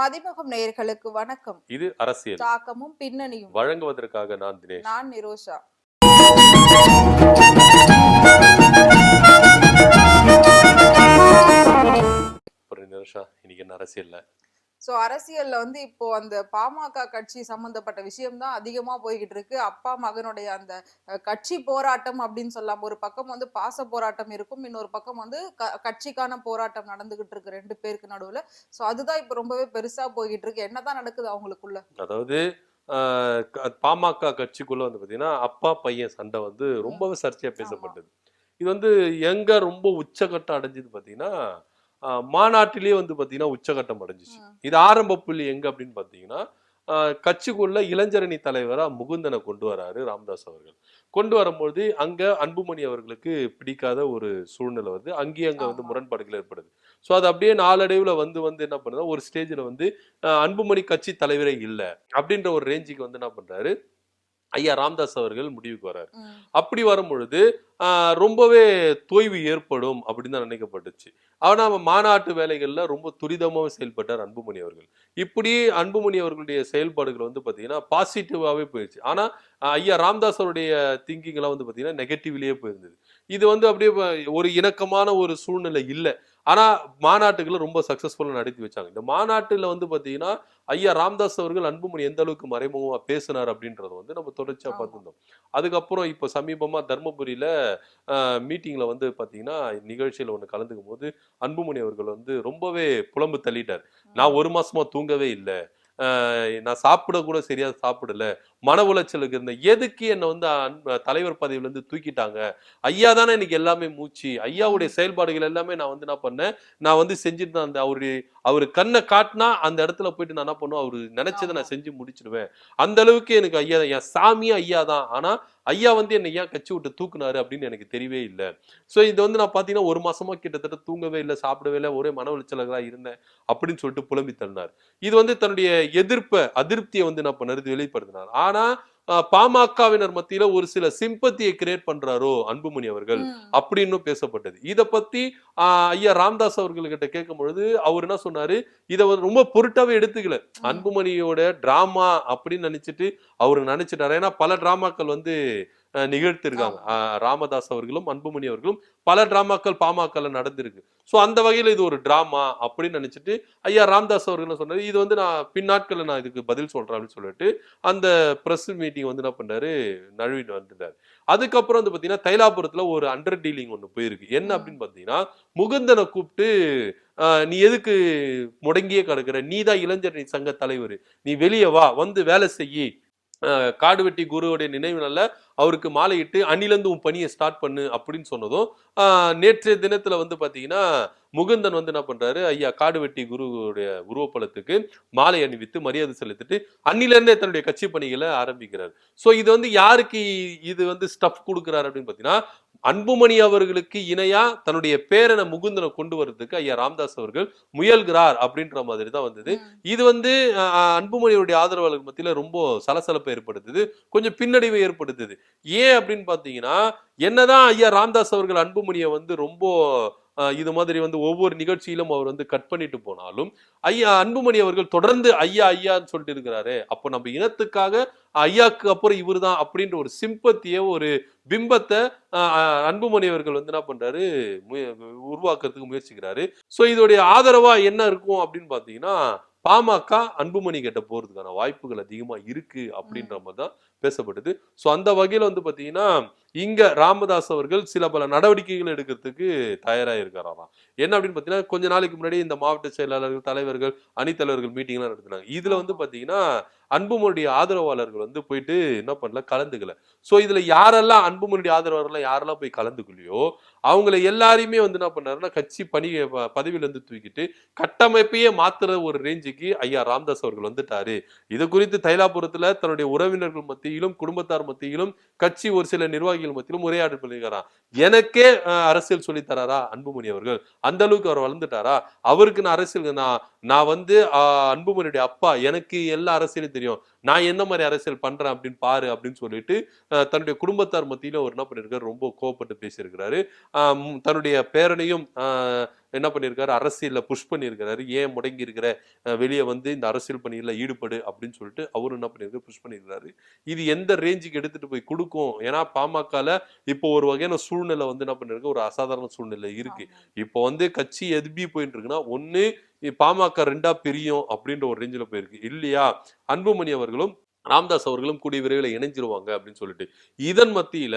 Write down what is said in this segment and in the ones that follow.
மதிமுகம் நேயர்களுக்கு வணக்கம். இது அரசியல். தாக்கமும் பின்னணியும். வழங்குவதற்காக நான் தினேஷ். நான் நிரோஷா. நிமிஷம் இன்னைக்கு என்ன அரசியல்ல? சோ அரசியல்ல வந்து இப்போ அந்த பாமக கட்சி சம்பந்தப்பட்ட விஷயம் தான் அதிகமா போய்கிட்டு இருக்கு அப்பா மகனுடைய அந்த கட்சி போராட்டம் அப்படின்னு சொல்லலாம் ஒரு பக்கம் வந்து பாச போராட்டம் இருக்கும். இன்னொரு பக்கம் வந்து க- கட்சிக்கான போராட்டம் நடந்துகிட்டு இருக்கு ரெண்டு பேருக்கு நடுவுல. சோ அதுதான் இப்போ ரொம்பவே பெருசா போய்கிட்டு இருக்கு என்னதான் நடக்குது அவங்களுக்குள்ள? அதாவது பாமக கட்சிக்குள்ள வந்து பாத்தீங்கன்னா அப்பா பையன் சண்டை வந்து ரொம்பவே சர்ச்சையா பேசப்பட்டது. இது வந்து எங்க ரொம்ப உச்சகட்டம் அடைஞ்சது பாத்தீங்கன்னா ஆஹ், மாநாட்டிலேயே வந்து பாத்தீங்கன்னா உச்சகட்டம் அடைஞ்சிச்சு. இது ஆரம்ப புள்ளி எங்க அப்படின்னு பாத்தீங்கன்னா ஆஹ், கட்சிக்குள்ள இளைஞரணி தலைவரா முகுந்தனை கொண்டு வராரு ராமதாஸ் அவர்கள் கொண்டு வரும்போது அங்க அன்புமணி அவர்களுக்கு பிடிக்காத ஒரு சூழ்நிலை வந்து அங்கேயும் அங்க வந்து. முரண்பாடுகள் ஏற்படுது ஸோ அது அப்படியே நாளடைவுல வந்து வந்து என்ன பண்ணுதா ஒரு ஸ்டேஜ்ல வந்து அன்புமணி கட்சி தலைவரே இல்லை அப்படின்ற ஒரு ரேஞ்சுக்கு வந்து என்ன பண்றாரு ஐயா ராமதாஸ் அவர்கள் முடிவுக்கு வராரு ம். அப்படி வரும் பொழுது ஆஹ், ரொம்பவே தொய்வு ஏற்படும் அப்படின்னு தான் நினைக்கப்பட்டுச்சு. ஆனா மாநாட்டு வேலைகள்ல ரொம்ப துரிதமாக செயல்பட்டார் அன்புமணி அவர்கள். இப்படி அன்புமணி அவர்களுடைய செயல்பாடுகள் வந்து பாத்தீங்கன்னா பாசிட்டிவாவே போயிடுச்சு ஆனா ஆஹ், ஐயா ராமதாஸ் அவருடைய திங்கிங் எல்லாம் வந்து பாத்தீங்கன்னா நெகட்டிவ்லயே போயிருந்தது. இது வந்து அப்படியே ஒரு இணக்கமான ஒரு சூழ்நிலை இல்லை. ஆனா மாநாட்டுகளை ரொம்ப சக்சஸ்ஃபுல்லா நடத்தி வச்சாங்க. இந்த மாநாட்டுல வந்து பாத்தீங்கன்னா ஐயா ராமதாஸ் அவர்கள் அன்புமணி எந்த அளவுக்கு மறைமுகமா பேசினார் அப்படின்றத வந்து நம்ம தொடர்ச்சியா ஆமா. பார்த்துருந்தோம். அதுக்கப்புறம் இப்போ சமீபமா தர்மபுரியில மீட்டிங்ல வந்து பாத்தீங்கன்னா நிகழ்ச்சியில ஒண்ணு கலந்துக்கும் போது அன்புமணி அவர்கள் வந்து ரொம்பவே புலம்பு தள்ளிட்டார். நான் ஒரு மாசமா தூங்கவே இல்லை. நான் சாப்பிட கூட சரியா சாப்பிடல. மன உளைச்சலுக்கு இருந்த எதுக்கு என்னை வந்து தலைவர் பதவியில இருந்து தூக்கிட்டாங்க? ஐயா தானே எனக்கு எல்லாமே மூச்சு. ஐயாவுடைய செயல்பாடுகள் எல்லாமே நான் வந்து என்ன பண்ணேன்? நான் வந்து செஞ்சுட்டு தான் அந்த அவருடைய அவரு கண்ணை காட்டினா அந்த இடத்துல போயிட்டு நான் என்ன பண்ணுவேன்? அவரு நினைச்சதை நான் செஞ்சு முடிச்சிடுவேன். அந்த அளவுக்கு எனக்கு ஐயா என் சாமியும் ஐயா தான். ஆனா ஐயா வந்து என்னை ஏன் கட்சி விட்டு தூக்குனாரு அப்படின்னு எனக்கு தெரியவே இல்லை. ஸோ இது வந்து நான் பார்த்தீங்கன்னா ஒரு மாசமா கிட்டத்தட்ட தூங்கவே இல்லை சாப்பிடவே இல்லை ஒரே மன உளைச்சலாக இருந்தேன் அப்படின்னு சொல்லிட்டு புலம்பி தள்ளினார். இது வந்து தன்னுடைய எதிர்ப்பை அதிருப்தியை வந்து என்ன பண்ணாரு வெளிப்படுத்தினார். ஆனா பாமகவினர் மத்தியில ஒரு சில சிம்பத்தியை கிரியேட் பண்றாரோ அன்புமணி அவர்கள். அப்படின்னு பேசப்பட்டது இத பத்தி ஐயா ராமதாஸ் அவர்கள்கிட்ட கேட்கும் பொழுது அவர் என்ன சொன்னாரு இத வந்து ரொம்ப பொருட்டாவே எடுத்துக்கல. அன்புமணியோட டிராமா அப்படின்னு நினைச்சிட்டு அவரு நினைச்சிட்டாரு ஏன்னா பல டிராமாக்கள் வந்து நிகழ்த்திருக்காங்க. ராமதாஸ் அவர்களும் அன்புமணி அவர்களும் பல டிராமாக்கள் பாமகல நடந்திருக்கு. சோ அந்த வகையில இது ஒரு டிராமா அப்படின்னு நினைச்சிட்டு ஐயா ராமதாஸ் அவர்கள் சொன்னாரு இது வந்து நான் பின்னாட்கள்ல நான் இதுக்கு பதில் சொல்றேன் அப்படின்னு சொல்லிட்டு அந்த பிரஸ் மீட்டிங் வந்து என்ன பண்ணாரு நழுவிட்டு வந்துட்டாரு. அதுக்கப்புறம் வந்து பாத்தீங்கன்னா தைலாபுரத்துல ஒரு அண்டர் டீலிங் ஒண்ணு போயிருக்கு. என்ன. அப்படின்னு பாத்தீங்கன்னா முகுந்தனை கூப்பிட்டு நீ எதுக்கு முடங்கியே கிடக்குற? நீ தான் இளைஞரணி சங்க தலைவர். நீ வெளியே வா வந்து வேலை செய்யி. காடுவெட்டி குருவுடைய நினைவு அவருக்கு மாலையிட்டு அணிலந்து உன் பணியை ஸ்டார்ட் பண்ணு அப்படின்னு சொன்னதும் நேற்றைய தினத்துல வந்து பாத்தீங்கன்னா முகுந்தன் வந்து என்ன பண்றாரு ஐயா காடுவெட்டி குருவுடைய உருவப்படத்துக்கு மாலை அணிவித்து மரியாதை செலுத்திட்டு அன்னிலிருந்தே தன்னுடைய கட்சி பணிகளை ஆரம்பிக்கிறார். சோ இது வந்து யாருக்கு இது வந்து ஸ்டஃப் கொடுக்குறாரு அப்படின்னு பாத்தீங்கன்னா அன்புமணி அவர்களுக்கு இணையா தன்னுடைய பேரனை முகுந்தனை கொண்டு வர்றதுக்கு ஐயா ராமதாஸ் அவர்கள் முயல்கிறார் அப்படின்ற மாதிரி தான் வந்தது. இது வந்து அன்புமணியுடைய ஆதரவாளர்கள் மத்தியில ரொம்ப சலசலப்பை ஏற்படுத்துது. கொஞ்சம் பின்னடைவை ஏற்படுத்துது. ஏன் அப்படின்னு பாத்தீங்கன்னா என்னதான் ஐயா ராமதாஸ் அவர்கள் அன்புமணியை வந்து ரொம்ப இது மாதிரி வந்து ஒவ்வொரு நிகழ்ச்சியிலும் அவர் வந்து கட் பண்ணிட்டு போனாலும் ஐயா அன்புமணி அவர்கள் தொடர்ந்து ஐயா ஐயான்னு சொல்லிட்டு இருக்கிறாரு அப்போ நம்ம இனத்துக்காக ஐயாக்கு அப்புறம் இவர்தான் அப்படின்ற ஒரு சிம்பத்திய ஒரு பிம்பத்தை அன்புமணி அவர்கள் வந்து என்ன பண்றாரு உருவாக்குறதுக்கு முயற்சிக்கிறாரு. சோ இதோடைய ஆதரவா என்ன இருக்கும் அப்படின்னு பாத்தீங்கன்னா பாமக அன்புமணி கிட்ட போறதுக்கான வாய்ப்புகள் அதிகமா இருக்கு அப்படின்ற மாதிரி தான் பேசப்பட்டது. சோ அந்த வகையில வந்து பாத்தீங்கன்னா இங்க ராமதாஸ் அவர்கள் சில பல நடவடிக்கைகள் எடுக்கிறதுக்கு தயாரா இருக்காராம் என்ன அப்படின்னு பாத்தீங்கன்னா கொஞ்ச நாளைக்கு முன்னாடி இந்த மாவட்ட செயலாளர்கள் தலைவர்கள் அணித்தலைவர்கள் மீட்டிங் எல்லாம் நடத்தினாங்க. இதுல வந்து பாத்தீங்கன்னா அன்புமணியுடைய ஆதரவாளர்கள் வந்து போயிட்டு என்ன பண்ணல கலந்துக்கல. சோ இதுல யாரெல்லாம் அன்புமணியுடைய ஆதரவாளர்கள் யாரெல்லாம் போய் கலந்துக்கலையோ அவங்கள எல்லாரையுமே வந்து என்ன பண்ணாருன்னா கட்சி பணி ப- பதவியில இருந்து தூக்கிட்டு கட்டமைப்பையே மாத்துற ஒரு ரேஞ்சுக்கு ஐயா ராமதாஸ் அவர்கள் வந்துட்டாரு. இது குறித்து தைலாபுரத்துல தன்னுடைய உறவினர்கள் மத்தியிலும் குடும்பத்தார் மத்தியிலும் கட்சி ஒரு சில நிர்வாகிகள் மத்தியிலும் உரையாடல் பண்ணியிருக்காராம் எனக்கே அரசியல் சொல்லி தராரா அன்புமணி அவர்கள்? அந்த அளவுக்கு அவர் வளர்ந்துட்டாரா? அவருக்கு நான் அரசியல் நான் நான் வந்து அன்புமணியுடைய அப்பா. எனக்கு எல்லா அரசியலும் தெரியும். நான் என்ன மாதிரி அரசியல் பண்றேன் அப்படின்னு பாரு அப்படின்னு சொல்லிட்டு தன்னுடைய குடும்பத்தார் மத்தியில அவர் என்ன பண்ணிருக்காரு ரொம்ப கோவப்பட்டு பேசியிருக்கிறாரு. ஆஹ், தன்னுடைய பேரனையும் ஆஹ், என்ன பண்ணியிருக்காரு அரசியல்ல புஷ் பண்ணியிருக்கிறாரு ஏன் முடங்கி இருக்கிற அஹ், வெளியே வந்து இந்த அரசியல் பணியில ஈடுபடு அப்படின்னு சொல்லிட்டு அவரு என்ன பண்ணியிருக்காரு புஷ் பண்ணியிருக்காரு இது எந்த ரேஞ்சுக்கு எடுத்துட்டு போய் கொடுக்கும்? ஏன்னா பாமகல இப்போ ஒரு வகையான சூழ்நிலை வந்து என்ன பண்ணிருக்கு? ஒரு அசாதாரண சூழ்நிலை இருக்கு. இப்போ வந்து கட்சி எதுபி போயிட்டு இருக்குன்னா இ- பாமக ரெண்டா பிரியும் அப்படின்ற ஒரு ரேஞ்சில் போயிருக்கு. இல்லையா? அன்புமணி அவர்களும் ராம்தாஸ் அவர்களும் கூடிய விரைவில் இணைஞ்சிருவாங்க அப்படின்னு சொல்லிட்டு. இதன் மத்தியில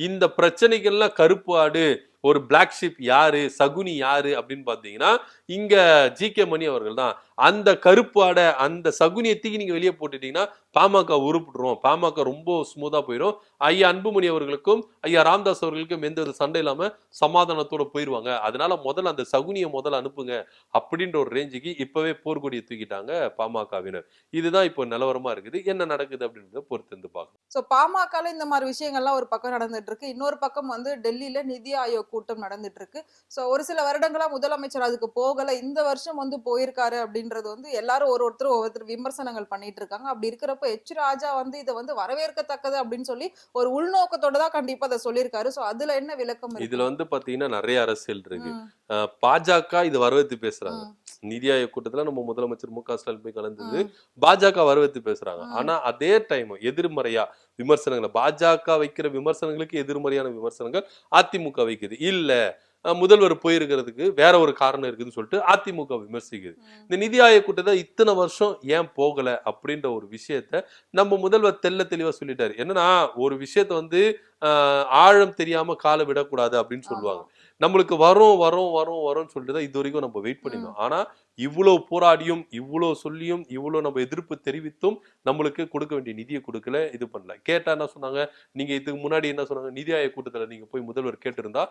இந்த பிரச்சனைகள்லாம் கருப்பு ஆடு ஒரு பிளாக் ஷிப் யாரு? சகுனி யாரு? அப்படின்னு பார்த்தீங்கன்னா இங்க ஜி கே மணி அவர்கள் தான். அந்த கருப்பாடை அந்த சகுனியை தூக்கி நீங்க வெளியே போட்டுட்டீங்கன்னா பாமக உருப்பிடுறோம் பாமக ரொம்ப ஸ்மூதா போயிடும் ஐயா அன்புமணி அவர்களுக்கும் ஐயா ராம்தாஸ் அவர்களுக்கும் எந்த ஒரு சண்டை இல்லாம சமாதானத்தோட போயிருவாங்க. அதனால முதல்ல அந்த சகுனியை முதல்ல அனுப்புங்க அப்படின்ற ஒரு ரேஞ்சுக்கு இப்பவே போர்க்கொடியை தூக்கிட்டாங்க பாமகவினர். இதுதான் இப்போ நிலவரமா இருக்குது. என்ன நடக்குது அப்படின்றத பொறுத்து இருந்து பார்க்கணும் சோ பாமகல இந்த மாதிரி விஷயங்கள்லாம் ஒரு பக்கம் நடந்துட்டு இருக்கு. இன்னொரு பக்கம் வந்து டெல்லியில நிதி ஆயோக் கூட்டம் நடந்துட்டு இருக்கு சோ ஒரு சில வருடங்களா முதலமைச்சர் அதுக்கு போகல. இந்த வருஷம் வந்து போயிருக்காரு அப்படின்றது வந்து எல்லாரும் ஒரு ஒருத்தர் ஒவ்வொருத்தர் விமர்சனங்கள் பண்ணிட்டு இருக்காங்க. அப்படி இருக்கிறப்ப எச் ராஜா வந்து இதை வந்து வரவேற்கத்தக்கது அப்படின்னு சொல்லி ஒரு உள்நோக்கத்தோட தான் கண்டிப்பா அதை சொல்லியிருக்காரு. சோ அதுல என்ன விளக்கம்? இதுல வந்து பாத்தீங்கன்னா நிறைய அரசியல் இருக்கு. பாஜக இது வரவேற்று பேசுறாங்க. நிதி ஆயோக் கூட்டத்துல நம்ம முதலமைச்சர் மு க ஸ்டாலின் போய் கலந்தது. பாஜக வரவேற்று பேசுறாங்க. ஆனா அதே டைம் எதிர்மறையா விமர்சனங்களை பாஜக வைக்கிற விமர்சனங்களுக்கு எதிர்மறையான விமர்சனங்கள் அதிமுக வைக்குது. இல்ல முதல்வர் போயிருக்கிறதுக்கு வேற ஒரு காரணம் இருக்குதுன்னு சொல்லிட்டு அதிமுக விமர்சிக்குது. இந்த நிதி ஆயோக் கூட்டத்தை இத்தனை வருஷம் ஏன் போகல அப்படின்ற ஒரு விஷயத்த நம்ம முதல்வர் தெள்ள தெளிவா சொல்லிட்டாரு. என்னன்னா ஒரு விஷயத்த வந்து ஆழம் தெரியாம காலை விடக்கூடாது அப்படின்னு சொல்லுவாங்க. நம்மளுக்கு வரும் வரும் வரும் வரும்னு சொல்லிட்டு தான் இது வரைக்கும் நம்ம வெயிட் பண்ணிருந்தோம். ஆனா இவ்வளவு போராடியும் இவ்வளவு சொல்லியும் இவ்வளவு நம்ம எதிர்ப்பு தெரிவித்தும் நம்மளுக்கு கொடுக்க வேண்டிய நிதியை கொடுக்கல இது பண்ணல. கேட்டா என்ன சொன்னாங்க? நீங்க இதுக்கு முன்னாடி என்ன சொன்னாங்க? நிதி ஆயோக் கூட்டத்துல நீங்க போய் முதல்வர் கேட்டிருந்தா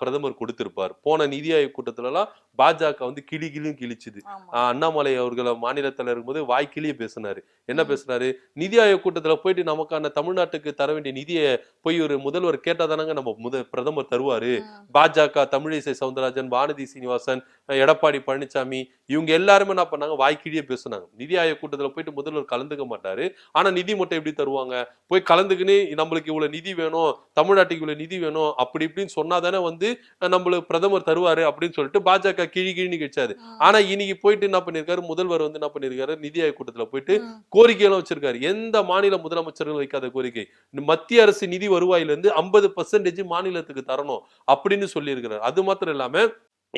பிரதமர் கொடுத்திருப்பார். போன நிதி ஆயோக் கூட்டத்துல எல்லாம் பாஜக வந்து கிளி கிளியும் கிழிச்சுது. அண்ணாமலை அவர்களை மாநிலத்துல இருக்கும்போது வாய்க்கிலேயே பேசினாரு. என்ன. பேசினாரு? நிதி ஆயோக் கூட்டத்துல போயிட்டு நமக்கான தமிழ்நாட்டுக்கு தர வேண்டிய நிதியை போய் ஒரு முதல்வர் கேட்டா தானங்க நம்ம முத பிரதமர் தருவாரு. பாஜக தமிழிசை சவுந்தரராஜன் வானதி சீனிவாசன் எடப்பாடி பழனிசாமி இவங்க எல்லாருமே என்ன பண்ணாங்க? வாய்க்கிலேயே பேசுனாங்க. நிதி ஆயோக் கூட்டத்துல போயிட்டு முதல்வர் கலந்துக்க மாட்டாரு. ஆனா நிதி மட்டும் எப்படி தருவாங்க? போய் கலந்துக்கின்னு நம்மளுக்கு இவ்வளவு நிதி வேணும் தமிழ்நாட்டுக்கு இவ்வளவு நிதி வேணும் அப்படி இப்படின்னு சொன்னாதானே வந்து அஹ் நம்மளுக்கு பிரதமர் தருவாரு அப்படின்னு சொல்லிட்டு பாஜக கிழி கிழின்னு கிழிச்சாரு ம், ஆனா இன்னைக்கு போயிட்டு என்ன பண்ணிருக்காரு? முதல்வர் வந்து என்ன பண்ணிருக்காரு? நிதி ஆயோக் கூட்டத்துல போயிட்டு கோரிக்கையெல்லாம் வச்சிருக்காரு. எந்த மாநில முதலமைச்சர்கள் வைக்காத கோரிக்கை? மத்திய அரசு நிதி வருவாயில இருந்து ஐம்பது பர்சன்டேஜ் மாநிலத்துக்கு தரணும் அப்படின்னு சொல்லியிருக்கிறார். அது மாத்திரம் இல்லாம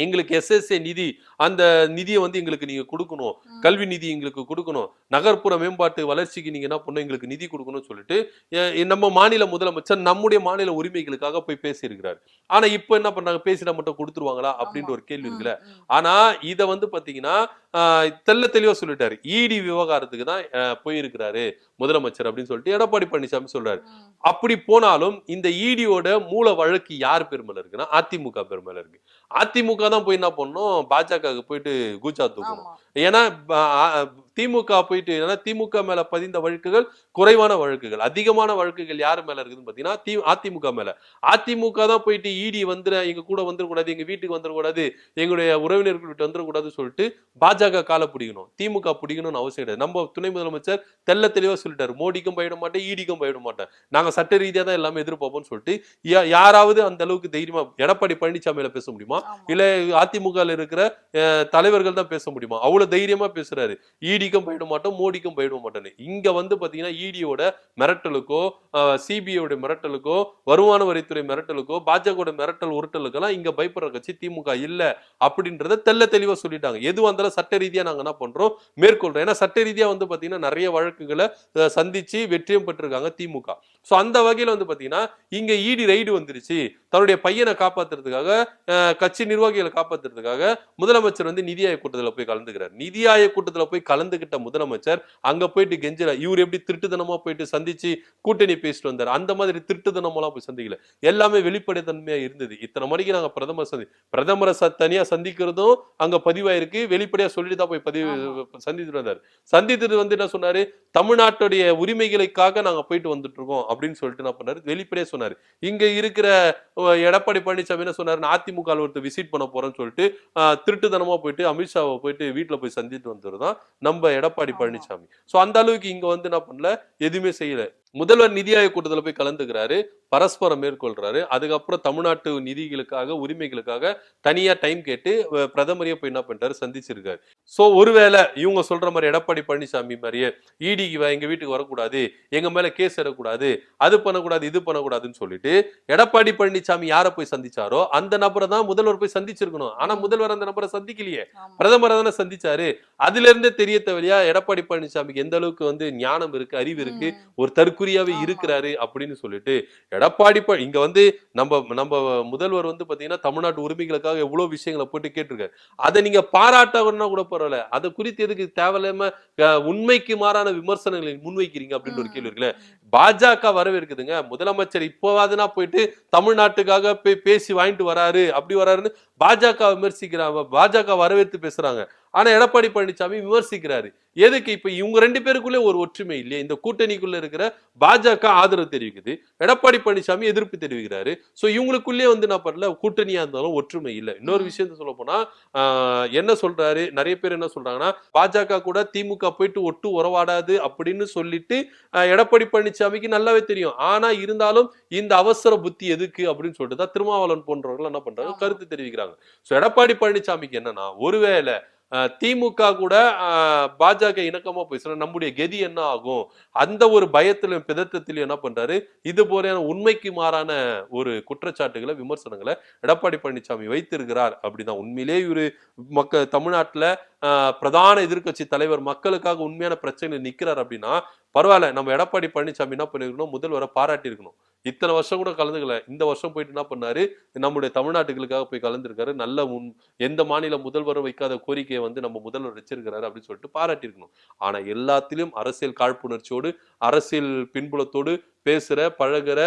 எங்களுக்கு எஸ்எஸ்ஏ நிதி அந்த நிதியை வந்து எங்களுக்கு நீங்க கொடுக்கணும். கல்வி நிதி எங்களுக்கு கொடுக்கணும். நகர்ப்புற மேம்பாட்டு வளர்ச்சிக்கு நீங்க என்ன பண்ணணும்? எங்களுக்கு நிதி கொடுக்கணும்னு சொல்லிட்டு நம்ம மாநில முதலமைச்சர் நம்முடைய மாநில உரிமைகளுக்காக போய் பேசியிருக்கிறார். ஆனா இப்ப என்ன பண்றாங்க? பேசினா மட்டும் கொடுத்துருவாங்களா? அப்படின்ற ஒரு கேள்வி இருக்குல்ல. ஆனா இத வந்து பாத்தீங்கன்னா ஆஹ் தெள்ள தெளிவா சொல்லிட்டாரு. இடி விவகாரத்துக்கு தான் போயிருக்கிறாரு முதலமைச்சர் அப்படின்னு சொல்லிட்டு எடப்பாடி பழனிசாமி சொல்றாரு. அப்படி போனாலும் இந்த இடியோட மூல வழக்கு யார் பெருமையில இருக்குன்னா அதிமுக பெருமையில இருக்கு. அதிமுக தான் போய் என்ன பண்ணணும்? பாஜகவுக்கு போயிட்டு கூச்சா தூக்கணும். ஏன்னா திமுக போயிட்டு ஏன்னா திமுக மேல பதிந்த வழக்குகள் குறைவான வழக்குகள். அதிகமான வழக்குகள் யார் மேல இருக்குதுன்னு பாத்தீங்கன்னா தி அதிமுக மேல. அதிமுக தான் போயிட்டு இடி வந்துட எங்க கூட வந்துடக்கூடாது எங்க வீட்டுக்கு வந்துடக்கூடாது எங்களுடைய உறவினர்கள் விட்டு வந்துடக்கூடாதுன்னு சொல்லிட்டு பாஜக காலை பிடிக்கணும். திமுக பிடிக்கணும்னு அவசியம் கிடையாது. நம்ம துணை முதலமைச்சர் தெள்ள தெளிவா சொல்லிட்டாரு. மோடிக்கும் பயப்பட மாட்டேன் ஈடிக்கும் பயப்பட மாட்டேன். நாங்க சட்ட ரீதியா தான் எல்லாமே எதிர்பார்ப்போம்னு சொல்லிட்டு யாராவது அந்த அளவுக்கு தைரியமா எடப்பாடி பழனிசாமியில பேச முடியுமா. இல்ல அதிமுக இருக்கிற தலைவர்கள் தான் பேச முடியுமா? அவ்வளவு தைரியமா பேசுறாரு. ஈடிக்கும் போயிட மாட்டோம் மோடிக்கும் போயிட மாட்டோன்னு இங்க வந்து பாத்தீங்கன்னா ஈடியோட மிரட்டலுக்கோ சிபிஐயோட மிரட்டலுக்கோ வருமான வரித்துறை மிரட்டலுக்கோ பாஜக மிரட்டல் உருட்டலுக்கெல்லாம் இங்க பயப்படுற கட்சி திமுக இல்ல அப்படின்றத தெள்ள தெளிவா சொல்லிட்டாங்க. எது வந்தாலும் சட்ட ரீதியா நாங்க என்ன பண்றோம்? மேற்கொள்றோம். ஏன்னா சட்ட ரீதியா வந்து பாத்தீங்கன்னா நிறைய வழக்குகளை சந்திச்சு வெற்றியும் பெற்றிருக்காங்க திமுக. சோ அந்த வகையில வந்து பாத்தீங்கன்னா இங்க இடி ரைடு வந்துருச்சு. தன்னுடைய பையனை காப்பாத்துறதுக்காக கட்சி நிர்வாகிகளை காப்பாத்துறதுக்காக முதலமைச்சர் வந்து நிதி ஆயோக் கூட்டத்தில் போய் கலந்துக்கிறார். நிதி ஆயோக் கூட்டத்தில் போய் கலந்துகிட்ட முதலமைச்சர் அங்க போயிட்டு கெஞ்சல இவர் எப்படி திருட்டுத்தனமா போயிட்டு சந்திச்சு கூட்டணி பேசிட்டு வந்தார்? அந்த மாதிரி திருட்டுத்தனமெல்லாம் போய் சந்திக்கல. எல்லாமே வெளிப்படைத்தன்மையா இருந்தது. இத்தனை மணிக்கு நாங்க பிரதமர் சந்தி பிரதமரை தனியா சந்திக்கிறதும் அங்க பதிவாயிருக்கு. வெளிப்படையா சொல்லிட்டு தான் போய் பதிவு சந்தித்துட்டு வந்தார். சந்தித்துட்டு வந்து என்ன சொன்னாரு? தமிழ்நாட்டுடைய உரிமைகளுக்காக நாங்க போயிட்டு வந்துட்டு இருக்கோம் அப்படின்னு சொல்லிட்டு என்ன பண்ணாரு? வெளிப்படையா சொன்னாரு. இங்க இருக்கிற எடப்பாடி பழனிசாமி என்ன சொன்னாரு? அதிமுக ஒருத்தர் விசிட் பண்ண போறேன்னு சொல்லிட்டு திருட்டுத்தனமா போயிட்டு அமித்ஷாவை போயிட்டு வீட்டுல போய் சந்திட்டு வந்தது தான் நம்ம எடப்பாடி பழனிசாமி. சோ அந்த அளவுக்கு இங்க வந்து என்ன பண்ணல. எதுவுமே செய்யல. முதல்வர் நிதி ஆயோக் கூட்டத்துல போய் கலந்துக்கிறாரு பரஸ்பரம் மேற்கொள்றாரு. அதுக்கப்புறம் தமிழ்நாட்டு நிதிகளுக்காக உரிமைகளுக்காக தனியா டைம் கேட்டு பிரதமரையே போய் என்ன பண்ணிட்டாரு? சந்திச்சிருக்காரு. சோ ஒருவேளை இவங்க சொல்ற மாதிரி எடப்பாடி பழனிசாமி மாதிரியே இடிக்கு எங்க வீட்டுக்கு வரக்கூடாது எங்க மேல கேஸ் இடக்கூடாது அது பண்ணக்கூடாது இது பண்ணக்கூடாதுன்னு சொல்லிட்டு எடப்பாடி பழனிசாமி யாரை போய் சந்திச்சாரோ அந்த நபரை தான் முதல்வர் போய் சந்திச்சிருக்கணும். ஆனா முதல்வர் அந்த நபரை சந்திக்கலையே. பிரதமரை தானே சந்திச்சாரு. அதுல இருந்தே தெரிய தவறியா எடப்பாடி பழனிசாமிக்கு எந்த அளவுக்கு வந்து ஞானம் இருக்கு அறிவு இருக்கு. ஒரு தற்குறியாவே ஆமா. இருக்கிறாரு அப்படின்னு சொல்லிட்டு எடப்பாடி இங்க வந்து நம்ம நம்ம முதல்வர் வந்து பாத்தீங்கன்னா தமிழ்நாட்டு உரிமைகளுக்காக எவ்வளவு விஷயங்களை போட்டு கேட்டிருக்காரு. அதை நீங்க பாராட்டவன்னா கூட பரவாயில்ல. அதை குறித்து எதுக்கு தேவையில்லாம உண்மைக்கு மாறான விமர்சனங்களை முன்வைக்கிறீங்க அப்படின்னு ஒரு கேள்வி இருக்குல்ல. பாஜக வரவேற்குதுங்க. முதலமைச்சர் இப்போவாதுனா போயிட்டு தமிழ்நாட்டுக்காக போய் பேசி வாங்கிட்டு வராரு. அப்படி வராருன்னு பாஜக விமர்சிக்கிறாங்க. பாஜக வரவேற்று பேசுறாங்க. ஆனா எடப்பாடி பழனிசாமி விமர்சிக்கிறாரு. எதுக்கு? இப்ப இவங்க ரெண்டு பேருக்குள்ளே ஒரு ஒற்றுமை இல்லையா. இந்த கூட்டணிக்குள்ள இருக்கிற பாஜக ஆதரவு தெரிவிக்குது. எடப்பாடி பழனிசாமி எதிர்ப்பு தெரிவிக்கிறாரு. சோ இவங்களுக்குள்ளே வந்து என்ன பண்ணல கூட்டணியா இருந்தாலும் ஒற்றுமை இல்லை. இன்னொரு. விஷயத்த சொல்ல போனா ஆஹ், என்ன சொல்றாரு? நிறைய பேர் என்ன சொல்றாங்கன்னா பாஜக கூட திமுக போயிட்டு ஒட்டு உறவாடாது அப்படின்னு சொல்லிட்டு எடப்பாடி பழனிசாமிக்கு நல்லாவே தெரியும். ஆனா இருந்தாலும் இந்த அவசர புத்தி எதுக்கு அப்படின்னு சொல்லிட்டு தான் திருமாவளவன் போன்றவர்கள் என்ன பண்றாங்க? ஆமா. கருத்து தெரிவிக்கிறாங்க. சோ எடப்பாடி பழனிசாமிக்கு என்னன்னா ஒருவேளை திமுக கூட பாஜக இணக்கமா பேசுனா நம்முடைய கதி என்ன ஆகும்? அந்த ஒரு பயத்திலும் பிதத்தத்திலும் என்ன பண்றாரு? இது போல உண்மைக்கு மாறான ஒரு குற்றச்சாட்டுகளை விமர்சனங்களை எடப்பாடி பழனிசாமி வைத்திருக்கிறார் அப்படிதான். உண்மையிலே இவரு மக்க தமிழ்நாட்டுல பிரதான எதிர்க்கட்சி தலைவர் மக்களுக்காக உண்மையான பிரச்சனை நிற்கிறார் அப்படின்னா பரவாயில்ல நம்ம எடப்பாடி பழனிசாமி என்ன பண்ணிருக்கணும்? முதல்வரை பாராட்டி இருக்கணும் இத்தனை வருஷம் கூட கலந்துக்கல. இந்த வருஷம் போயிட்டு என்ன பண்ணாரு? நம்முடைய தமிழ்நாட்டுகளுக்காக போய் கலந்துருக்காரு. நல்ல முன் எந்த மாநில முதல்வரும் வைக்காத கோரிக்கையை வந்து நம்ம முதல்வர் வச்சிருக்கிறாரு அப்படின்னு சொல்லிட்டு பாராட்டி இருக்கணும் ஆனா எல்லாத்திலும் அரசியல் காழ்ப்புணர்ச்சியோடு அரசியல் பின்புலத்தோடு பேசுற பழகுற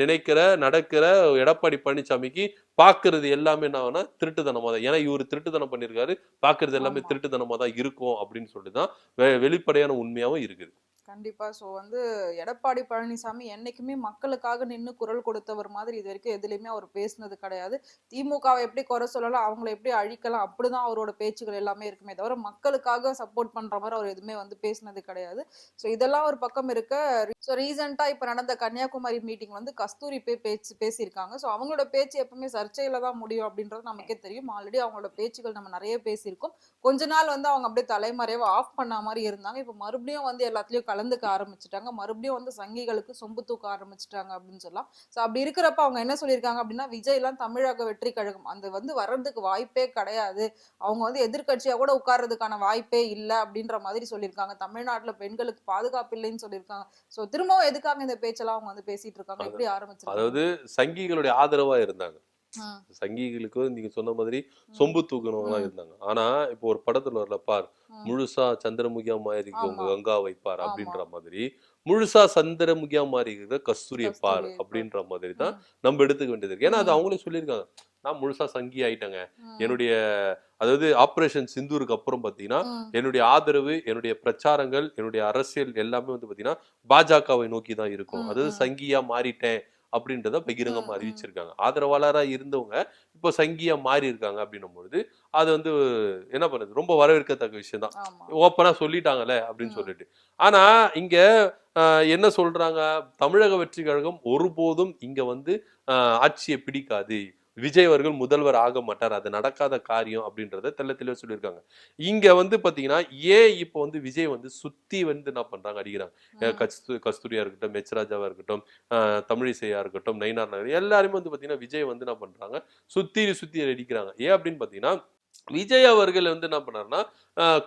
நினைக்கிற நடக்கிற எடப்பாடி பழனிசாமிக்கு பாக்குறது எல்லாமே என்ன ஆகும்னா திருட்டுத்தனமா தான். ஏன்னா இவர் திருட்டுத்தனம் பண்ணியிருக்காரு. பாக்குறது எல்லாமே ஆமா. திருட்டுத்தனமா தான் இருக்கும் அப்படின்னு சொல்லிட்டு தான் வெளிப்படையான உண்மையாவும் இருக்குது. கண்டிப்பாக ஸோ வந்து எடப்பாடி பழனிசாமி என்றைக்குமே மக்களுக்காக நின்று குரல் கொடுத்தவர் மாதிரி இது வரைக்கும் எதுலேயுமே அவர் பேசினது கிடையாது. திமுகவை எப்படி குறை சொல்லலாம் அவங்கள எப்படி அழிக்கலாம் அப்படி தான் அவரோட பேச்சுகள் எல்லாமே இருக்குமே தவிர மக்களுக்காக சப்போர்ட் பண்ணுற மாதிரி அவர் எதுவுமே வந்து பேசினது கிடையாது. ஸோ இதெல்லாம் ஒரு பக்கம் இருக்க ஸோ ரீசெண்டாக இப்போ நடந்த கன்னியாகுமரி மீட்டிங் வந்து கஸ்தூரி போய் பேச்சு பேசியிருக்காங்க. ஸோ அவங்களோட பேச்சு எப்பவுமே சர்ச்சையில் தான் முடியும் அப்படின்றது நமக்கே தெரியும். ஆல்ரெடி அவங்களோட பேச்சுகள் நம்ம நிறைய பேசியிருக்கோம். கொஞ்ச நாள் வந்து அவங்க அப்படியே தலைமறைவை ஆஃப் பண்ண மாதிரி இருந்தாங்க. இப்போ மறுபடியும் வந்து எல்லாத்துலேயும் கலந்துக்க ஆரம்பிச்சிட்டாங்க. மறுபடியும் வந்து சங்கிகளுக்கு சொம்பு தூக்க ஆரம்பிச்சிட்டாங்க அப்படின்னு சொல்லலாம். ஸோ அப்படி இருக்கிறப்ப அவங்க என்ன சொல்லியிருக்காங்க அப்படின்னா விஜய்லாம் தமிழக வெற்றி கழகம். அந்த வந்து வர்றதுக்கு வாய்ப்பே கிடையாது. அவங்க வந்து எதிர்க்கட்சியா கூட உட்கார்றதுக்கான வாய்ப்பே இல்லை அப்படின்ற மாதிரி சொல்லியிருக்காங்க. தமிழ்நாட்டுல பெண்களுக்கு பாதுகாப்பு இல்லைன்னு சொல்லியிருக்காங்க. ஸோ திரும்பவும் எதுக்காக இந்த பேச்செல்லாம் அவங்க வந்து பேசிட்டு இருக்காங்க? எப்படி ஆரம்பிச்சிருக்காங்க? அதாவது சங்கிகளுடைய ஆதரவா இருந்தாங்க. சங்கிகளுக்கு நீங்க சொன்ன மாதிரி சொம்பு தூக்குனவங்களா ம். இருந்தாங்க. ஆனா இப்போ ஒரு படத்துல வரல பார். முழுசா சந்திரமுகியா மாறி உங்க. கங்கா வைப்பார். அப்படின்ற மாதிரி. முழுசா சந்திரமுகியா மாறி இருக்கிற கஸ்தூரிய பார் அப்படின்ற மாதிரி தான் நம்ம எடுத்துக்க வேண்டியது இருக்கு. ஏன்னா அது. அவங்களே சொல்லியிருக்காங்க. நான் முழுசா சங்கி ஆயிட்டேங்க. என்னுடைய அதாவது ஆபரேஷன் சிந்தூருக்கு அப்புறம் பாத்தீங்கன்னா என்னுடைய ஆதரவு என்னுடைய பிரச்சாரங்கள் என்னுடைய அரசியல் எல்லாமே வந்து பாத்தீங்கன்னா பாஜகவை நோக்கி தான் இருக்கும். அதாவது. சங்கியா மாறிட்டேன் அப்படின்றத பகிரங்கமா ம், ம். அறிவிச்சிருக்காங்க. ஆதரவாளரா இருந்தவங்க இப்போ சங்கியா மாறி இருக்காங்க அப்படின்னும் பொழுது அது வந்து என்ன பண்ணுது ரொம்ப வரவேற்கத்தக்க விஷயம் தான். ஆமா. ஓப்பனா சொல்லிட்டாங்களே அப்படின்னு. சொல்லிட்டு. ஆனா இங்க ஆஹ், என்ன சொல்றாங்க? தமிழக வெற்றி கழகம் ஒருபோதும் இங்க வந்து ஆட்சியை பிடிக்காது. விஜய் அவர்கள் முதல்வர் ஆக மாட்டார். அது நடக்காத காரியம் அப்படின்றத தெள்ள தெளிவா சொல்லியிருக்காங்க. இங்க வந்து பாத்தீங்கன்னா ஏன் இப்போ வந்து விஜய் வந்து சுத்தி வந்து என்ன பண்றாங்க அடிக்கிறாங்க? கஸ்து கஸ்தூரியா இருக்கட்டும் மெச்ராஜாவா இருக்கட்டும் ஆஹ், தமிழிசையா இருக்கட்டும் நயினார் நகர் எல்லாருமே வந்து பாத்தீங்கன்னா விஜய் வந்து என்ன பண்றாங்க சுத்தி சுத்தி அடிக்கிறாங்க. ஏன் அப்படின்னு பாத்தீங்கன்னா விஜய் அவர்கள் வந்து என்ன பண்ணாருன்னா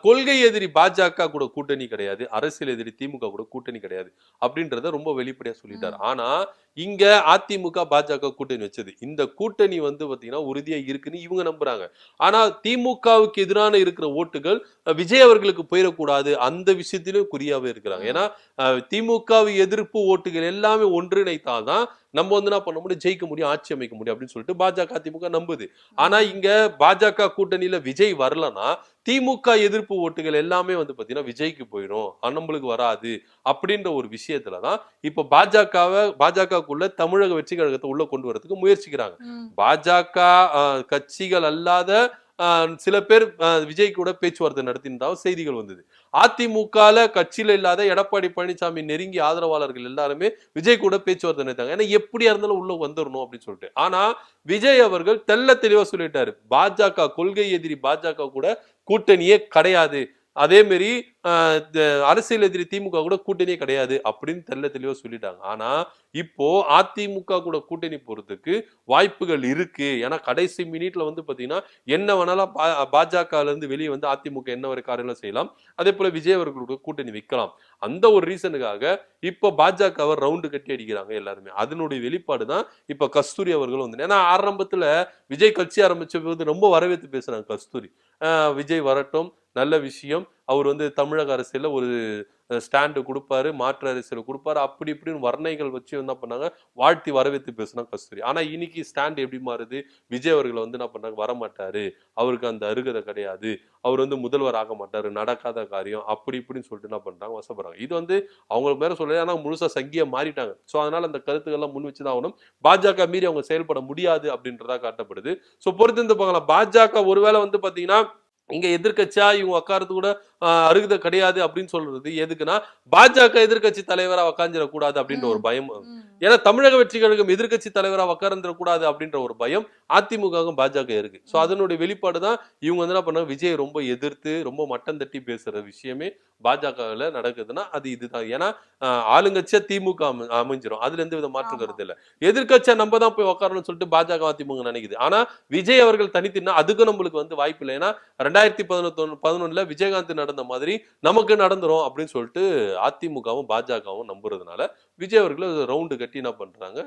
கொள்கை எதிரி பாஜக கூட கூட்டணி கிடையாது அரசியல் எதிரி திமுக கூட கூட்டணி கிடையாது அப்படின்றத ரொம்ப வெளிப்படையா சொல்லிட்டாரு. ஆனா இங்க அதிமுக பாஜக கூட்டணி வச்சது. இந்த கூட்டணி வந்து பாத்தீங்கன்னா உறுதியா இருக்குன்னு இவங்க நம்புறாங்க. ஆனா திமுகவுக்கு எதிரான இருக்கிற ஓட்டுகள் விஜய் அவர்களுக்கு போயிடக்கூடாது அந்த விஷயத்திலும் குறியாவே இருக்கிறாங்க. ஏன்னா திமுகவை எதிர்ப்பு ஓட்டுகள் எல்லாமே ஒன்றிணைத்தால்தான் நம்ம வந்து என்ன பண்ண முடியும்? ஜெயிக்க முடியும் ஆட்சி அமைக்க முடியும் அப்படின்னு சொல்லிட்டு பாஜக திமுக நம்புது. ஆனா இங்க பாஜக கூட்டணியில விஜய் வரலன்னா திமுக எதிர்ப்பு ஓட்டுகள் எல்லாமே வந்து பாத்தீங்கன்னா விஜய்க்கு போயிடும் நம்மளுக்கு வராது அப்படின்ற ஒரு விஷயத்துலதான் இப்ப பாஜகவை பாஜகக்குள்ள தமிழக வெற்றி கழகத்தை உள்ள கொண்டு வரதுக்கு முயற்சிக்கிறாங்க. பாஜக கட்சிகள் அல்லாத சில பேர் விஜய் கூட பேச்சுவார்த்தை நடத்தினதாக செய்திகள் வந்தது. அதிமுகல கட்சியில இல்லாத எடப்பாடி பழனிசாமி நெருங்கி ஆதரவாளர்கள் எல்லாருமே விஜய் கூட பேச்சுவார்த்தை நினைத்தாங்க ஏன்னா எப்படியா இருந்தாலும் உள்ள வந்துடணும் அப்படின்னு சொல்லிட்டு. ஆனா விஜய் அவர்கள் தெள்ள தெளிவா சொல்லிட்டாரு. பாஜக கொள்கை எதிரி பாஜக கூட கூட்டணியே கிடையாது. அதேமாரி அரசியல் எதிரி திமுக கூட கூட்டணியே கிடையாது அப்படின்னு தெள்ள தெளிவாக சொல்லிட்டாங்க. ஆனால் இப்போ அதிமுக கூட கூட்டணி போகிறதுக்கு வாய்ப்புகள் இருக்கு. ஏன்னா கடைசி மினிட்ல வந்து பார்த்தீங்கன்னா என்ன வேணாலும் பா- பாஜகலருந்து வெளியே வந்து அதிமுக என்ன வரை காரியங்களும் செய்யலாம். அதே போல் விஜய் அவர்களுக்கு கூட்டணி வைக்கலாம். அந்த ஒரு ரீசனுக்காக இப்போ பாஜகவை ரவுண்டு கட்டி அடிக்கிறாங்க எல்லாருமே. அதனுடைய வெளிப்பாடு தான் இப்போ கஸ்தூரி அவர்கள் வந்து. ஏன்னா ஆரம்பத்தில் விஜய் கட்சி ஆரம்பிச்ச போது ரொம்ப வரவேற்று பேசுகிறாங்க கஸ்தூரி. விஜய் வரட்டும். நல்ல விஷயம். அவர் வந்து தமிழக அரசியலில் ஒரு ஸ்டாண்டு கொடுப்பாரு மாற்று அரசியல் கொடுப்பாரு. அப்படி இப்படின்னு வர்ணைகள் வச்சு என்ன பண்ணாங்க? வாழ்த்தி வரவேற்று பேசுனா கஸ்தூரி. ஆனால் இன்னைக்கு ஸ்டாண்ட் எப்படி மாறுது? விஜய் அவர்களை வந்து என்ன பண்ணாங்க? வரமாட்டாரு. அவருக்கு அந்த அருகதை கிடையாது. அவர் வந்து முதல்வர் ஆக மாட்டாரு. நடக்காத காரியம். அப்படி இப்படின்னு சொல்லிட்டு என்ன பண்றாங்க? வசப்படுறாங்க. இது வந்து அவங்களுக்கு மேலே சொல்லலை. ஆனால் முழுசா சங்கியா மாறிட்டாங்க. ஸோ அதனால அந்த கருத்துக்கள்லாம் முன் வச்சு தான் ஆகணும். பாஜக மீறி அவங்க செயல்பட முடியாது அப்படின்றதா காட்டப்படுது. ஸோ பொறுத்திருந்து பார்க்கலாம். பாஜக ஒருவேளை வந்து பார்த்தீங்கன்னா இங்கே எதிர்கட்சியாக இவங்க உட்காரது கூட அருகதை கிடையாது அப்படின்னு சொல்றது எதுக்குன்னா பாஜக எதிர்க்கட்சி தலைவரா உக்காந்துடக்கூடாது அப்படின்ற ஒரு பயம். ஏன்னா தமிழக வெற்றி கழகம் எதிர்க்கட்சி தலைவரா உட்கார்ந்துட கூடாது அப்படின்ற ஒரு பயம் அதிமுகவும் பாஜக இருக்கு. சோ அதனுடைய வெளிப்பாடு தான் இவங்க வந்து என்ன பண்ணாங்க விஜய் ரொம்ப எதிர்த்து ரொம்ப மட்டம் தட்டி பேசுற விஷயமே பாஜகவில் நடக்குதுன்னா அது இதுதான். ஏன்னா ஆளுங்கட்சியா திமுக அமை- அமைஞ்சிரும். அதுல எந்த வித மாற்று ஆமா. கருத்து இல்ல எதிர்க்கட்சியா நம்ம தான் போய் உட்காரணும்னு சொல்லிட்டு பாஜக அதிமுக நினைக்குது. ஆனா விஜய் அவர்கள் தனித்துனா அதுக்கு நம்மளுக்கு வந்து வாய்ப்பு இல்லை. ஏன்னா ரெண்டாயிரத்தி பதினொன்று பதினொன்னுல விஜயகாந்த் நடந்த மாதிரி நமக்கு நடந்துரும் அப்படின்னு சொல்லிட்டு அதிமுகவும் பாஜகவும் நம்புறதுனால விஜய் அவர்களை ரவுண்டு கட்டி என்ன பண்றாங்க?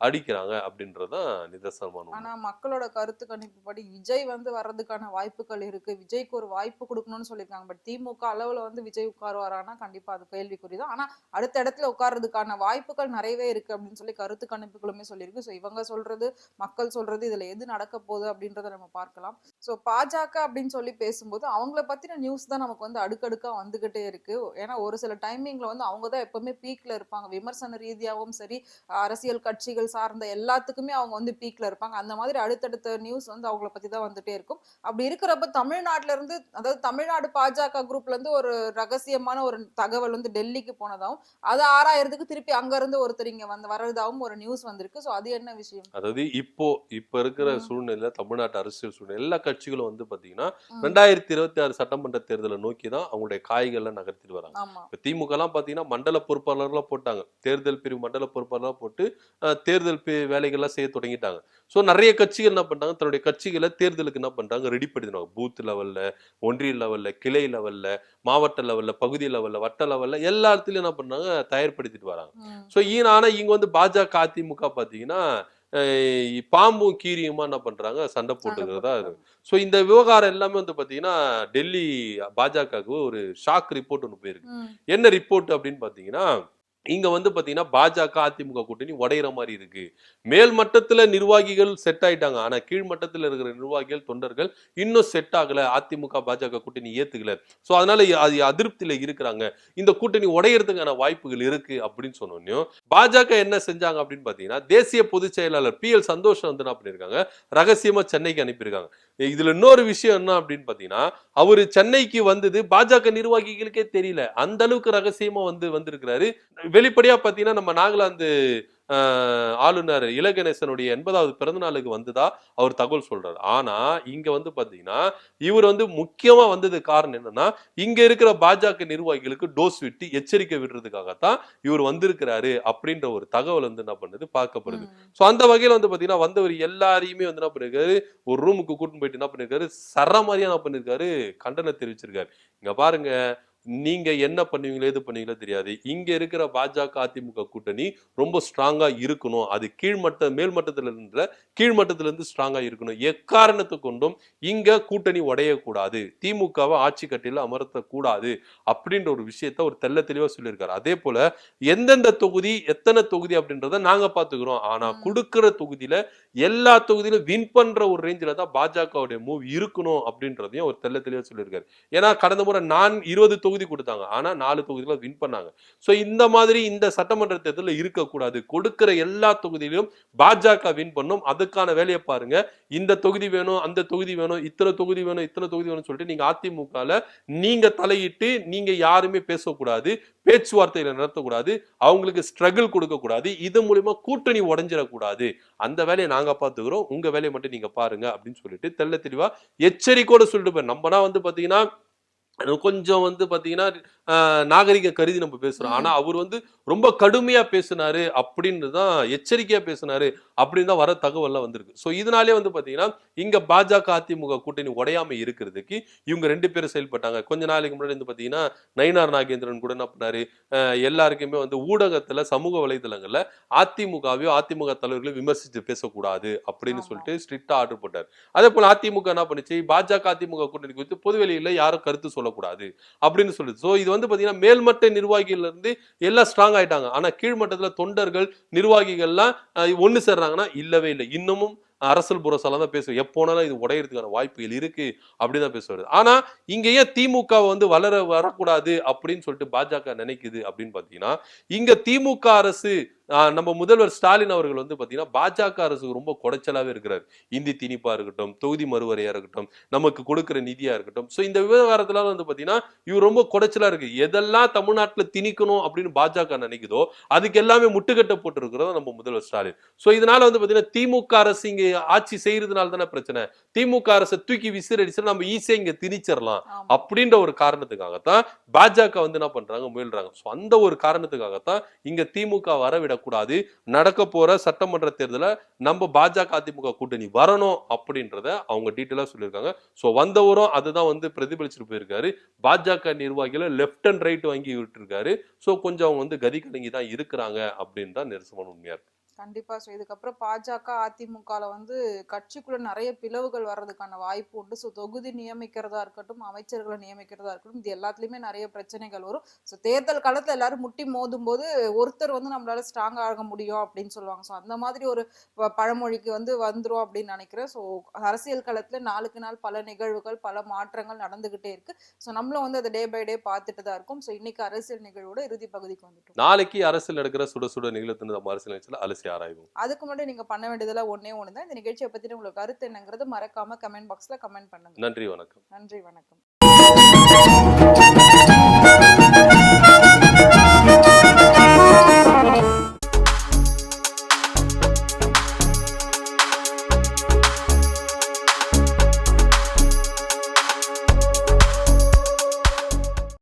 அடிக்கிறாங்க அப்படின்றதுதான் நிதர்சனமான ஆனா மக்களோட கருத்து கணிப்புப்படி விஜய் வந்து வர்றதுக்கான வாய்ப்புகள் இருக்கு. விஜய்க்கு ஒரு வாய்ப்பு கொடுக்கணும்னு சொல்லியிருக்காங்க. பட் திமுக அளவுல வந்து விஜய் உட்காருவாரானா கண்டிப்பா அது கேள்விக்குறிதான். ஆனா அடுத்த இடத்துல உட்கார்றதுக்கான வாய்ப்புகள் நிறையவே இருக்கு அப்படின்னு சொல்லி கருத்து கணிப்புகளுமே சொல்லியிருக்கு. ஸோ இவங்க சொல்றது மக்கள் சொல்றது இதுல எது நடக்க போகுது அப்படின்றத நம்ம பார்க்கலாம். ஸோ பாஜக அப்படின்னு சொல்லி பேசும்போது அவங்கள பத்தின நியூஸ் தான் நமக்கு வந்து அடுக்கடுக்கா வந்துகிட்டே இருக்கு. ஏன்னா ஒரு சில டைமிங்ல வந்து அவங்க தான் எப்பவுமே பீக்ல இருப்பாங்க. விமர்சன ரீதியாகவும் சரி அரசியல் கட்சிகள் சார்ந்த எல்லாத்துக்குமே அவங்க வந்து பீக்ல இருப்பாங்க. அந்த மாதிரி அடுத்தடுத்த நியூஸ் வந்து அவங்கள பத்தி தான் வந்துட்டே இருக்கும். அப்படி இருக்கிறப்ப தமிழ்நாட்டுல இருந்து அதாவது தமிழ்நாடு பாஜக குரூப்ல இருந்து ஒரு ரகசியமான ஒரு தகவல் வந்து டெல்லிக்கு போனதாகவும் அதை ஆராயறதுக்கு திருப்பி அங்க இருந்து ஒருத்தர் இங்க வந்து வர்றதாகவும் ஒரு நியூஸ் வந்திருக்கு. சோ அது என்ன விஷயம்? அதாவது இப்போ இப்ப இருக்கிற. சூழ்நிலை தமிழ்நாட்டு அரசியல் சூழ்நிலை எல்லா கட்சிகளும் வந்து பாத்தீங்கன்னா. ரெண்டாயிரத்தி இருபத்தி ஆறு சட்டமன்ற தேர்தலை நோக்கி தான் அவங்களுடைய காய்கள்லாம் நகர்த்திட்டு வராங்க. இப்ப திமுக எல்லாம் பாத்தீங்கன்னா மண்டல பொறுப்பாளர்லாம் போட்டாங்க. தேர்தல் பிரிவு மண்டல பொறுப்பாளர்லாம் போட்டு அஹ், தேர்தல் வேலைகள்லாம் செய்ய தொடங்கிட்டாங்க. சோ நிறைய கட்சிகள் என்ன பண்றாங்க தன்னுடைய கட்சிகளை தேர்தலுக்கு என்ன பண்றாங்க ரெடி பண்ணிடுவாங்க பூத் லெவல்ல ஒன்றிய லெவல்ல கிளை லெவல்ல மாவட்ட லெவல்ல பகுதி லெவல்ல வட்ட லெவல்ல எல்லா இடத்துலயும் என்ன பண்றாங்க தயார்படுத்திட்டு வராங்க. ஸோ ஆனா இங்க வந்து பாஜக அதிமுக பாத்தீங்கன்னா அஹ், பாம்பும் கீரியுமா என்ன பண்றாங்க? சண்டை போட்டுக்கிறதா இருக்கு. போட்டுக்கிறாங்க. ஸோ இந்த விவகாரம் எல்லாமே வந்து பாத்தீங்கன்னா டெல்லி பாஜகவுக்கு ஒரு ஷாக் ரிப்போர்ட் ஒன்று போயிருக்கு. என்ன ரிப்போர்ட் அப்படின்னு பாத்தீங்கன்னா இங்க வந்து பாத்தீங்கன்னா பாஜக அதிமுக கூட்டணி உடையிற மாதிரி இருக்கு. மேல் மட்டத்துல நிர்வாகிகள் செட் ஆயிட்டாங்க. ஆனா கீழ் மட்டத்துல இருக்கிற நிர்வாகிகள் தொண்டர்கள் இன்னும் செட் ஆகல. அதிமுக பாஜக கூட்டணி ஏத்துக்கல. சோ அதனால அது அதிருப்தியில இருக்கிறாங்க. இந்த கூட்டணி உடையறதுக்கான வாய்ப்புகள் இருக்கு அப்படின்னு சொன்னோன்னையும் பாஜக என்ன செஞ்சாங்க அப்படின்னு பாத்தீங்கன்னா தேசிய பொதுச் செயலாளர் பி எல் சந்தோஷம் வந்து என்ன பண்ணிருக்காங்க? ரகசியமா சென்னைக்கு அனுப்பியிருக்காங்க. இதுல இன்னொரு விஷயம் என்ன அப்படின்னு பாத்தீங்கன்னா அவரு சென்னைக்கு வந்தது பாஜக நிர்வாகிகளுக்கே தெரியல. அந்த அளவுக்கு ரகசியமா வந்து வந்திருக்கிறாரு. வெளிப்படையா பாத்தீங்கன்னா நம்ம நாகாலாந்து ஆளுநர் இலகணேசனுடைய எண்பதாவது பிறந்த நாளுக்கு வந்துதா அவர் தகவல் சொல்றாரு. ஆனா இங்க வந்து பாத்தீங்கன்னா இவர் வந்து முக்கியமா வந்தது காரணம் என்னன்னா இங்க இருக்கிற பாஜக நிர்வாகிகளுக்கு டோஸ் விட்டு எச்சரிக்கை விடுறதுக்காகத்தான் இவர் வந்திருக்கிறாரு அப்படின்ற ஒரு தகவல் வந்து என்ன பண்ணுது பார்க்கப்படுது. சோ அந்த வகையில வந்து பாத்தீங்கன்னா வந்தவர் எல்லாரையுமே வந்து என்ன பண்ணிருக்காரு ஒரு ரூமுக்கு கூட்டிட்டு போயிட்டு என்ன பண்ணிருக்காரு சர மாதிரியா என்ன பண்ணிருக்காரு கண்டனம் தெரிவிச்சிருக்காரு. இங்க பாருங்க நீங்க என்ன பண்ணுவீங்களோ எது பண்ணுவீங்களோ தெரியாது. இங்க இருக்கிற பாஜக அதிமுக கூட்டணி ரொம்ப ஸ்ட்ராங்கா இருக்கணும். அது கீழ்மட்ட மேல்மட்டத்துல இருந்த கீழ்மட்டத்துல இருந்து ஸ்ட்ராங்கா இருக்கணும். எக்காரணத்தை கொண்டும் இங்க கூட்டணி உடையக்கூடாது. திமுகவை ஆட்சி கட்டில அமர்த்த கூடாது அப்படின்ற ஒரு விஷயத்த ஒரு தெள்ள தெளிவா சொல்லியிருக்காரு. அதே போல எந்தெந்த தொகுதி எத்தனை தொகுதி அப்படின்றத நாங்க பாத்துக்கிறோம் ஆனா. கொடுக்கிற தொகுதியில எல்லா தொகுதியிலும் வின் பண்ற ஒரு ரேஞ்சில தான் பாஜகவுடைய மூவ் இருக்கணும் அப்படின்றதையும் ஒரு தெள்ள தெளிவா சொல்லியிருக்காரு. ஏன்னா கடந்த முறை நான் இருபது தொகுதி தொகுதி கொடுத்தாங்க. ஆனா நாலு தொகுதியில வின் பண்ணாங்க. ஸோ இந்த மாதிரி இந்த சட்டமன்ற தேர்தலில் இருக்கக்கூடாது. கொடுக்கிற எல்லா தொகுதியிலும் பாஜக வின் பண்ணும். அதுக்கான வேலையை பாருங்க. இந்த தொகுதி வேணும் அந்த தொகுதி வேணும் இத்தனை தொகுதி வேணும் இத்தனை தொகுதி வேணும்னு சொல்லிட்டு நீங்க அதிமுகல நீங்க தலையிட்டு நீங்க யாருமே பேசக்கூடாது. பேச்சுவார்த்தைகளை நடத்தக்கூடாது. அவங்களுக்கு ஸ்ட்ரகிள் கொடுக்கக்கூடாது. இது மூலியமா கூட்டணி உடஞ்சிடக்கூடாது. அந்த வேலையை நாங்க பார்த்துக்கிறோம். உங்க வேலையை மட்டும் நீங்க பாருங்க அப்படின்னு சொல்லிட்டு தெள்ள தெளிவா எச்சரிக்கையோட சொல்லிட்டு போய் நம்மனா வந்து பாத்தீங்கன்னா கொஞ்சம் வந்து பார்த்தீங்கன்னா ஆஹ், நாகரிகம் கருதி நம்ம பேசுறோம். ஆனா அவர் வந்து ரொம்ப கடுமையா பேசினாரு அப்படின்னு தான் எச்சரிக்கையா பேசினாரு அப்படின்னு தான் வர தகவல்லாம் வந்திருக்கு. சோ இதனாலே வந்து பாத்தீங்கன்னா இங்க பாஜக அதிமுக கூட்டணி உடையாம இருக்கிறதுக்கு இவங்க ரெண்டு பேரும் செயல்பட்டாங்க. கொஞ்ச நாளைக்கு முன்னாடி வந்து பாத்தீங்கன்னா நயினார் நாகேந்திரன் கூட என்ன பண்ணாரு? எல்லாருக்குமே வந்து ஊடகத்துல சமூக வலைதளங்கள்ல அதிமுகவையோ அதிமுக தலைவர்களையும் விமர்சித்து பேசக்கூடாது அப்படின்னு. சொல்லிட்டு ஸ்ட்ரிக்டா ஆர்டர் போட்டார். அதே போல அதிமுக என்ன பண்ணுச்சு? பாஜக அதிமுக கூட்டணி குறித்து பொதுவெளியில யாரும் கருத்து சொல்லக்கூடாது அப்படின்னு சொல்லுது சோ இது வந்து பார்த்தீங்கன்னா மேல்மட்ட நிர்வாகிகள்லேருந்து எல்லாம் ஸ்ட்ராங் ஆயிட்டாங்க. ஆனால் கீழ்மட்டத்தில் தொண்டர்கள் நிர்வாகிகள்லாம் ஒன்று சேர்றாங்கன்னா இல்லவே இல்லை. இன்னமும் அரசல் புரசலாம் தான் பேசுவோம் எப்போனாலும் இது உடையிறதுக்கான வாய்ப்புகள் இருக்கு அப்படிதான் பேசுவார். ஆனா இங்கே ஏன் திமுக வந்து வளர வரக்கூடாது அப்படின்னு சொல்லிட்டு பாஜக நினைக்குது அப்படின்னு பாத்தீங்கன்னா இங்க திமுக அரசு நம்ம முதல்வர் ஸ்டாலின் அவர்கள் வந்து பாத்தீங்கன்னா பாஜக அரசுக்கு ரொம்ப குடைச்சலாவே இருக்கிறார். இந்தி திணிப்பா இருக்கட்டும் தொகுதி மறுவரையா இருக்கட்டும் நமக்கு கொடுக்கிற நிதியா இருக்கட்டும். சோ இந்த விவகாரத்துல வந்து பாத்தீங்கன்னா இவர் ரொம்ப குடைச்சலா இருக்கு. எதெல்லாம் தமிழ்நாட்டுல திணிக்கணும் அப்படின்னு பாஜக நினைக்குதோ அதுக்கு எல்லாமே முட்டுக்கட்டை போட்டு இருக்கிறது நம்ம முதல்வர் ஸ்டாலின். சோ இதனால வந்து பாத்தீங்கன்னா திமுக அரசு இங்க ஆட்சி செய்யறதுனால தானே பிரச்சனை. திமுக அரசை தூக்கி விசிறடிச்சு நம்ம ஈஸியா இங்க திணிச்சிடலாம். அப்படின்ற ஒரு காரணத்துக்காகத்தான் பாஜக வந்து என்ன பண்றாங்க முயல்றாங்க. சோ அந்த ஒரு காரணத்துக்காகத்தான் இங்க திமுக வரவிடக்கூடாது நடக்க போற சட்டமன்ற தேர்தல நம்ம பாஜக அதிமுக கூட்டணி வரணும் அப்படின்றத அவங்க டீட்டெயிலாக சொல்லியிருக்காங்க. சோ வந்தவரும் அதுதான் வந்து பிரதிபலிச்சுட்டு போயிருக்காரு. பாஜக நிர்வாகிகளை லெஃப்ட் அண்ட் ரைட் வாங்கி விட்டுருக்காரு. சோ கொஞ்சம் அவங்க வந்து கதி கலங்கி தான் இருக்கிறாங்க அப்படின்னு தான் நெரிசமான உண்மையாக இருக்கு. கண்டிப்பா. ஸோ இதுக்கப்புறம் பாஜக அதிமுகல வந்து கட்சிக்குள்ள நிறைய பிளவுகள் வர்றதுக்கான வாய்ப்பு உண்டு. ஸோ தொகுதி நியமிக்கிறதா இருக்கட்டும் அமைச்சர்களை நியமிக்கிறதா இருக்கட்டும் இது எல்லாத்துலயுமே நிறைய பிரச்சனைகள் வரும். ஸோ தேர்தல் காலத்துல எல்லாரும் முட்டி மோதும் போது ஒருத்தர் வந்து நம்மளால ஸ்ட்ராங் ஆக முடியும் அப்படின்னு சொல்லுவாங்க. ஸோ அந்த மாதிரி ஒரு பழமொழிக்கு வந்து வந்துரும் அப்படின்னு நினைக்கிறேன். ஸோ அரசியல் களத்துல நாளுக்கு நாள் பல நிகழ்வுகள் பல மாற்றங்கள் நடந்துகிட்டே இருக்கு. ஸோ நம்மளும் வந்து அதை டே பை டே பார்த்துட்டு தான் இருக்கும். ஸோ இன்னைக்கு அரசியல் நிகழ்வோட இறுதி பகுதிக்கு வந்துட்டோம். நாளைக்கு அரசியல் நடக்கிற சுட சுட நிகழ்த்து நம்ம அரசியல் ஆராய்வோம் அதுக்கு மட்டும் நீங்க பண்ண வேண்டியதெல்லாம் ஒன்னே ஒன்று தான் இந்த நிகழ்ச்சியை பத்தின உங்களுக்கு கருத்து என்னங்கிறது மறக்காம கமெண்ட் பாக்ஸ்ல கமெண்ட் பண்ணுங்க. நன்றி வணக்கம். நன்றி வணக்கம்.